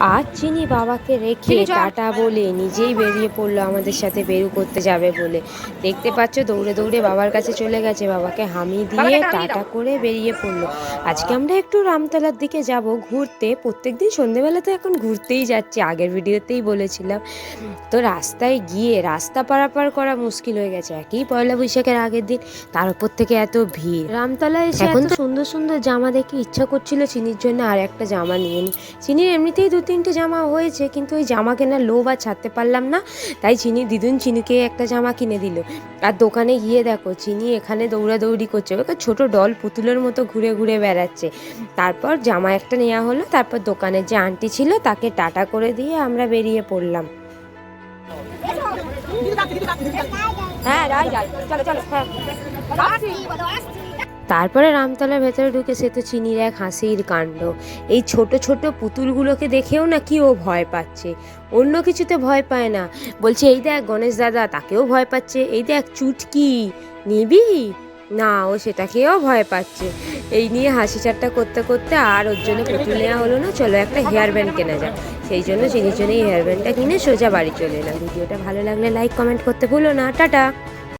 আজ চিনি বাবাকে রেখে। টাটা বলে নিজেই বেরিয়ে পড়ল আমাদের সাথে বেরু করতে যাবে বলে। দেখতে পাচ্ছ দৌড়ে দৌড়ে বাবার কাছে চলে গেছে। বাবাকে হামি দিয়ে টাটা করে বেরিয়ে পড়ল। আজকে আমরা একটু রামতলার দিকে যাব ঘুরতে। প্রত্যেকদিন সন্ধেবেলা তো এখন ঘুরতেই যাচ্ছি। আগের ভিডিওতেই বলেছিলাম। তো রাস্তায় গিয়ে রাস্তা পারাপার করা মুশকিল হয়ে গেছে। একই পয়লা বৈশাখের আগের দিন তার উপর থেকে এত ভিড়। রামতলায় এসে এখন সুন্দর সুন্দর জামা দেখে ইচ্ছা করছিল চিনির জন্য আর একটা জামা নিয়ে নিই চিনির এমনিতেই দু তিনটে জামা হয়েছে কিন্তু ওই জামা কেনার লোভ আর ছাড়তে পারলাম না তাই চিনি দিদুন চিনিকে একটা জামা কিনে দিল আর দোকানে গিয়ে দেখো চিনি এখানে দৌড়াদৌড়ি করছে ওকে ছোট ডল পুতুলের মতো ঘুরে ঘুরে বেড়াচ্ছে তারপর জামা একটা নেওয়া হলো তারপর দোকানের যে আন্টি ছিল তাকে টাটা করে দিয়ে আমরা বেরিয়ে পড়লাম হ্যাঁ চলো চলো হ্যাঁ তারপরে রামতলার ভেতরে ঢুকে সে তো চিনির এক হাসির কাণ্ড। এই ছোট ছোট পুতুলগুলোকে দেখেও না কি ও ভয় পাচ্ছে। অন্য কিছুতে ভয় পায় না। বলছে, এই দেখ গণেশ দাদা, তাকেও ভয় পাচ্ছে। এই দেখ চুটকি। নিবি? না, ও সেটাকেও ভয় পাচ্ছে। এই নিয়ে হাসি ঠাট্টা করতে করতে আর ওর জন্য পুতুল নেওয়া হলো না। চলো একটা হেয়ার ব্যান্ড কেনা যাক। সেই জন্য চিনির জন্য এই হেয়ার ব্যান্ডটা কিনে সোজা বাড়ি চলে এলাম। ভিডিওটা ভালো লাগলে লাইক, কমেন্ট করতে ভুলো না। টাটা।